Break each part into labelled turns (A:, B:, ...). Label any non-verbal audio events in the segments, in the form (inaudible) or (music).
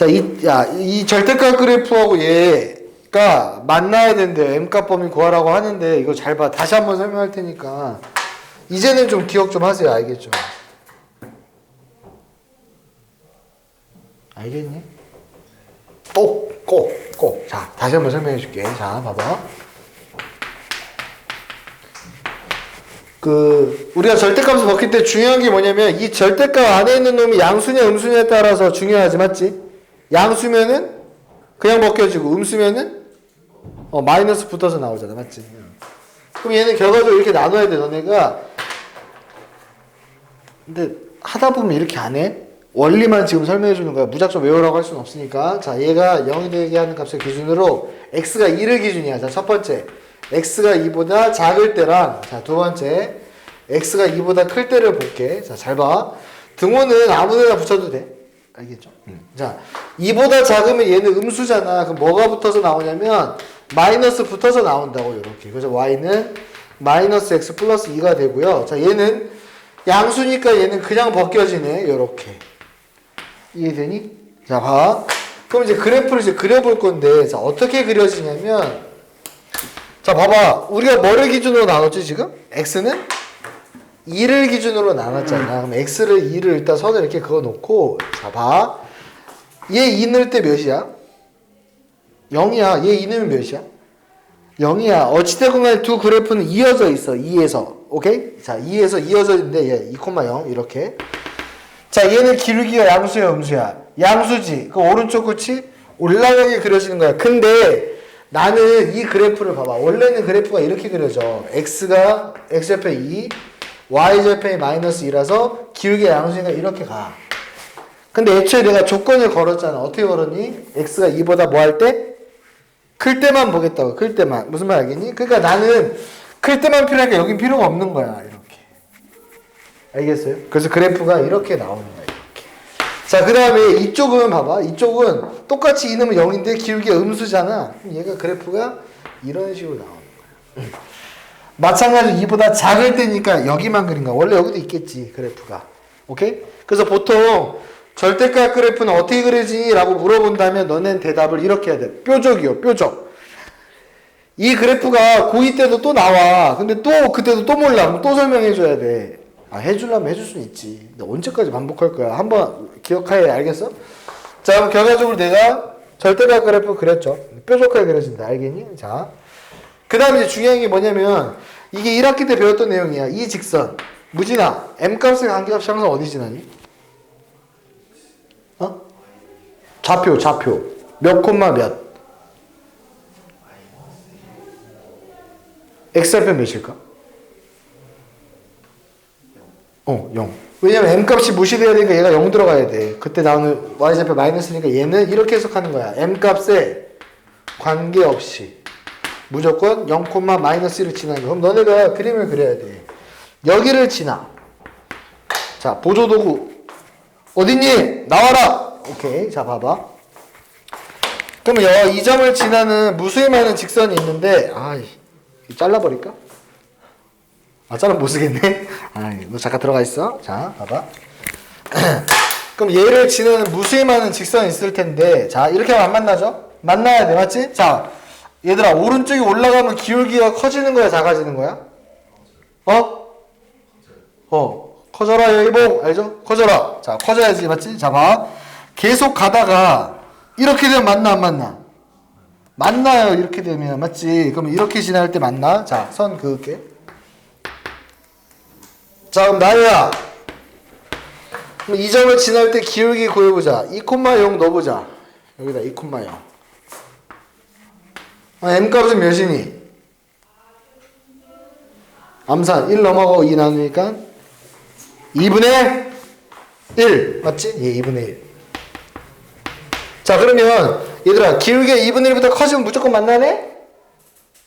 A: 자, 이, 야, 이 절대값 그래프하고 얘가 만나야 되는데 M값 범위 구하라고 하는데 이거 잘 봐. 다시 한번 설명할 테니까 이제는 좀 기억 좀 하세요. 알겠죠? 알겠니? 꼭, 꼭, 꼭. 자, 다시 한번 설명해 줄게. 자, 봐봐. 그 우리가 절대값을 벗길 때 중요한 게 뭐냐면 이 절대값 안에 있는 놈이 양수냐 음수냐에 따라서 중요하지 맞지? 양수면은 그냥 벗겨지고 음수면은 어 마이너스 붙어서 나오잖아 맞지? 그럼 얘는 결과적으로 이렇게 나눠야 돼 너네가. 근데 하다 보면 이렇게 안 해? 원리만 지금 설명해 주는 거야. 무작정 외우라고 할 수는 없으니까. 자 얘가 0이 되게 하는 값을 기준으로 x가 2를 기준이야. 자 첫 번째. x가 2보다 작을 때랑 자 두 번째. x가 2보다 클 때를 볼게. 자 잘 봐. 등호는 아무 데나 붙여도 돼 알겠죠? 자 2보다 작으면 얘는 음수잖아 그럼 뭐가 붙어서 나오냐면 마이너스 붙어서 나온다고 이렇게 그래서 y는 마이너스 x 플러스 2가 되고요 자 얘는 양수니까 얘는 그냥 벗겨지네 요렇게 이해되니? 자 봐. 그럼 이제 그래프를 이제 그려볼 건데 자 어떻게 그려지냐면 자 봐봐 우리가 뭐를 기준으로 나눴지 지금? x는 2를 기준으로 나눴잖아. 그럼 x를 2를 일단 선을 이렇게 그어 놓고 자 봐 얘 2 넣을 때 몇이야? 0이야. 얘 2 넣으면 몇이야? 0이야. 어찌되건 간에 두 그래프는 이어져 있어. 2에서. 오케이? 자 2에서 이어져 있는데 얘 2,0 이렇게. 자 얘는 기울기가 양수야? 음수야? 양수지. 그 오른쪽 끝이 올라가게 그려지는 거야. 근데 나는 이 그래프를 봐봐. 원래는 그래프가 이렇게 그려져. x가 x좌표 2 y좌표 마이너스 2라서 기울기가 양수니까 이렇게 가 근데 애초에 내가 조건을 걸었잖아 어떻게 걸었니? x가 2보다 뭐 할 때? 클 때만 보겠다고 클 때만 무슨 말 알겠니? 그러니까 나는 클 때만 필요하니까 여긴 필요가 없는 거야 이렇게 알겠어요? 그래서 그래프가 이렇게 나오는 거야 이렇게 자 그 다음에 이쪽은 봐봐 이쪽은 똑같이 이놈은 0인데 기울기가 음수잖아 얘가 그래프가 이런 식으로 나오는 거야 음. 마찬가지로 이보다 작을 때니까 여기만 그린 거야 원래 여기도 있겠지 그래프가 오케이? 그래서 보통 절대값 그래프는 어떻게 그려지니? 라고 물어본다면 너넨 대답을 이렇게 해야 돼 뾰족이요 뾰족 이 그래프가 고2 때도 또 나와 근데 또 그때도 또 몰라 또 설명해 줘야 돼 아, 해주려면 해줄 수는 있지. 근데 언제까지 반복할 거야? 한번 기억하에 알겠어? 자, 그럼 결과적으로 내가 절대값 그래프 그렸죠. 뾰족하게 그려진다. 알겠니? 자. 그 다음에 중요한 게 뭐냐면, 이게 1학기 때 배웠던 내용이야. 이 직선. 무진아, m값의 관계값이 항상 어디 지나니? 어? 좌표, 좌표. 몇 콤마 몇? x좌표 몇일까? 어, 0. 왜냐면 m값이 무시돼야 되니까 얘가 0 들어가야 돼. 그때 나오는 y좌표 마이너스니까 얘는 이렇게 해석하는 거야. m값에 관계없이 무조건 0, 마이너스 1을 지나는 거. 그럼 너네가 그림을 그려야 돼. 여기를 지나. 자, 보조도구. 어딨니? 나와라! 오케이. 자, 봐봐. 그러면 여, 이 점을 지나는 무수히 많은 직선이 있는데, 아이, 잘라버릴까? 아, 자는 못 쓰겠네. 아, 너 잠깐 들어가 있어. 자, 봐봐. (clears throat) 그럼 얘를 지나는 무수히 많은 직선이 있을 텐데, 자, 이렇게 하면 안 만나죠? 만나야 돼, 맞지? 자, 얘들아, 오른쪽이 올라가면 기울기가 커지는 거야, 작아지는 거야? 어? 어, 커져라, 여기봉. 알죠? 커져라. 자, 커져야지, 맞지? 자, 봐. 계속 가다가, 이렇게 되면 만나, 안 만나? 만나요, 이렇게 되면. 맞지? 그럼 이렇게 지날 때 만나? 자, 선 그을게. 자 그럼 나야 그럼 이 점을 지날 때 기울기 구해보자 2,0 넣어보자 여기다 2,0 아, m값은 몇이니? 암산 1 넘어가고 2 나누니까 2분의 1 맞지? 예 2분의 1 자 그러면 얘들아 기울기가 2분의 1보다 커지면 무조건 만나네?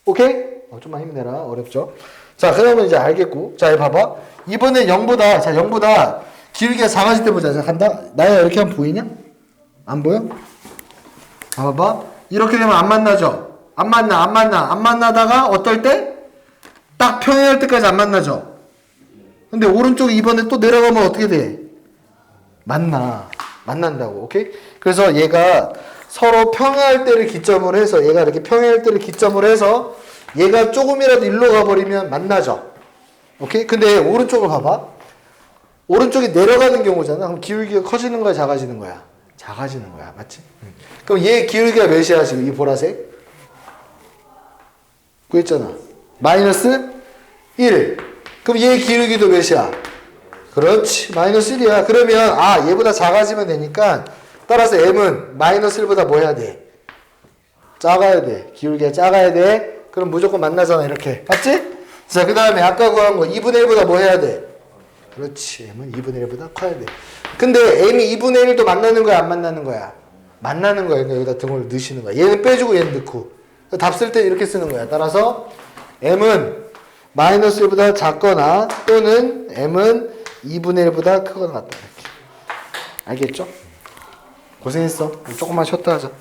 A: 오케이? 어, 좀만 힘내라 어렵죠? 자, 그러면 이제 알겠고. 자, 봐봐. 이번에 0보다, 자, 0보다 기울기가 작아질 때 보자. 자, 간다. 나야 이렇게 하면 보이냐? 안 보여? 아, 봐봐. 이렇게 되면 안 만나죠? 안 만나, 안 만나. 안 만나다가 어떨 때? 딱 평행할 때까지 안 만나죠? 근데 오른쪽 이번에 또 내려가면 어떻게 돼? 만나. 만난다고. 오케이? 그래서 얘가 서로 평행할 때를 기점으로 해서 얘가 이렇게 평행할 때를 기점으로 해서 얘가 조금이라도 일로 가버리면 만나죠. 오케이? 근데 오른쪽으로 가봐. 오른쪽이 내려가는 경우잖아. 그럼 기울기가 커지는 거야, 작아지는 거야? 작아지는 거야. 맞지? 응. 그럼 얘 기울기가 몇이야, 지금 이 보라색? 구했잖아. 마이너스 1. 그럼 얘 기울기도 몇이야? 그렇지. 마이너스 1이야. 그러면, 아, 얘보다 작아지면 되니까, 따라서 m은 마이너스 1보다 뭐 해야 돼? 작아야 돼. 기울기가 작아야 돼. 그럼 무조건 만나잖아, 이렇게. 맞지? 자, 그 다음에 아까 구한 거 2분의 1보다 뭐 해야 돼? 그렇지. m은 2분의 1보다 커야 돼. 근데 m이 2분의 1도 만나는 거야, 안 만나는 거야? 만나는 거야. 그러니까 여기다 등을 넣으시는 거야. 얘는 빼주고 얘는 넣고. 답 쓸 때 이렇게 쓰는 거야. 따라서 m은 마이너스 1보다 작거나 또는 m은 2분의 1보다 크거나 같다. 이렇게. 알겠죠? 고생했어. 조금만 쉬었다 하자.